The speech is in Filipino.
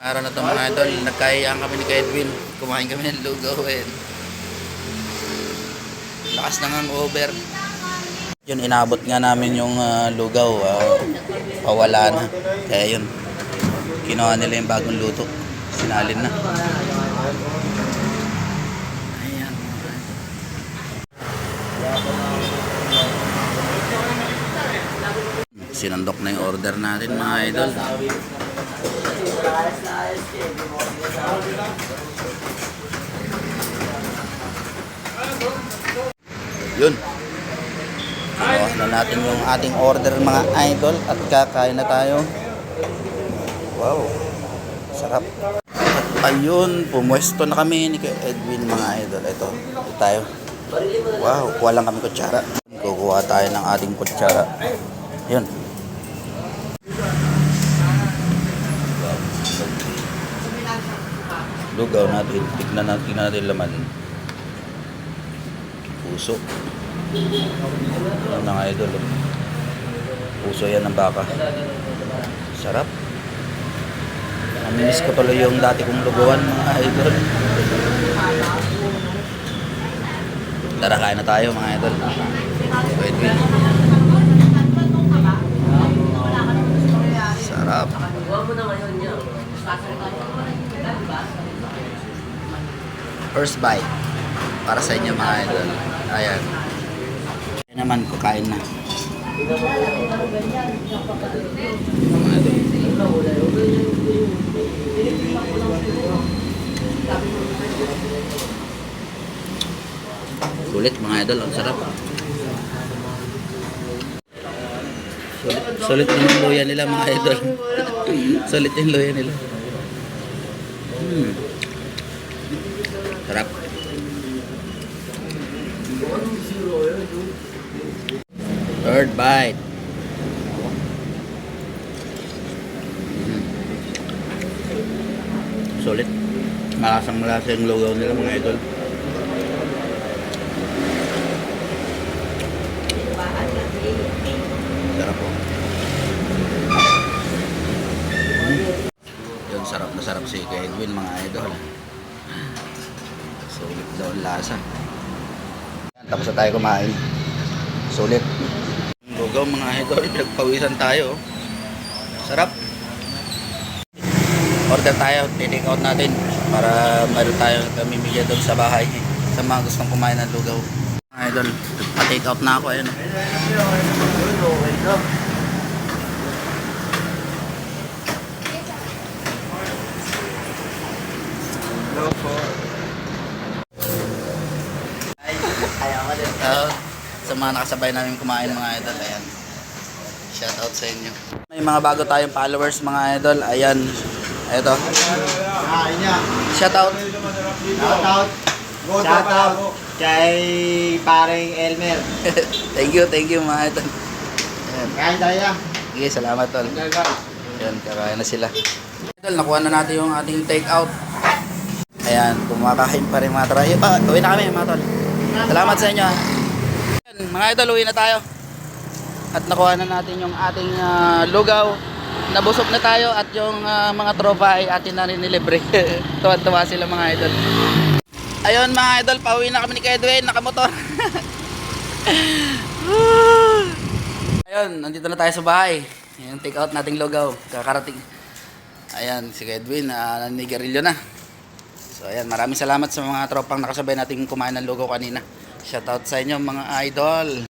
Araw na to mga idol, nagkayaan kami ni Edwin. Kumain kami ng lugaw eh. Lakas ng over. Yun, inabot nga namin yung ah, lugaw. ah, pawala na. Kaya yun, kinuha nila yung bagong luto. Sinalin na. Ayan. Sinandok na yung order natin mga idol. Yun. Kinuha na natin yung ating order mga idol at kakain na tayo. Wow. Sarap. At ayun, pumwesto na kami ni Edwin mga idol. Ito, ito tayo. Wow, kuha lang kami kutsara. Kukuha tayo ng ating kutsara. Yun. Lugaw natin. Tignan natin, tignan natin laman. Puso. Ano nga idol. Puso yan ng baka. Sarap. Namimiss ko tuloy yung dati kong lugawan mga idol. Tara, kain na tayo mga idol. Wait, wait. Sarap. First bite. Para sa inyo mga idol. Ayan. Ayan naman, kukain na. Sulit mga idol, ang sarap. Sulit, sulit yung luya nila mga idol. sulit yung luya nila. Hmm. Sarap. Third bite. Hmm. Sulit. Malasang malasa yung lugaw nila mga idol. Sarap po. Yun, sarap na sarap si Edwin mga idol. Daw ang lasa. Tapos na tayo kumain. Sulit. Lugaw mga idol, pinagpawisan tayo. Sarap. Order tayo, take out natin para meron tayo pamimigay doon sa bahay sa mga gustong kumain ng lugaw. Mga idol, pa-take out na ako ayun. Uh, sa mga nakasabay namin kumain mga idol, ayan. Shout out sa inyo. May mga bago tayong followers mga idol, ayan. Ito. Shout out. Shout out. Shout out kay paring Elmer. thank you, thank you mga idol. Ayan. Kain tayo. Sige, salamat tol. Ayan, kakain na sila. Idol, nakuha na natin yung ating take out. Ayan, kumakain pa rin mga. Eh, pa, uwi na kami mga tol. Salamat sa inyo. ah. Mga idol, uwi na tayo. At nakuha na natin yung ating ah, lugaw. Nabusog na tayo at yung ah, mga tropa ay atin na rin nilibre. Tuwa-tuwa sila mga idol. Ayun mga idol, pauwi na kami ni Kedwin, nakamotor. Ayun, nandito na tayo sa bahay. Yung take out nating lugaw. Kakarating. Ayan, si Edwin, uh, nanigarilyo na. So ayan, maraming salamat sa mga tropang nakasabay nating kumain ng lugaw kanina. Shoutout sa inyo mga idol.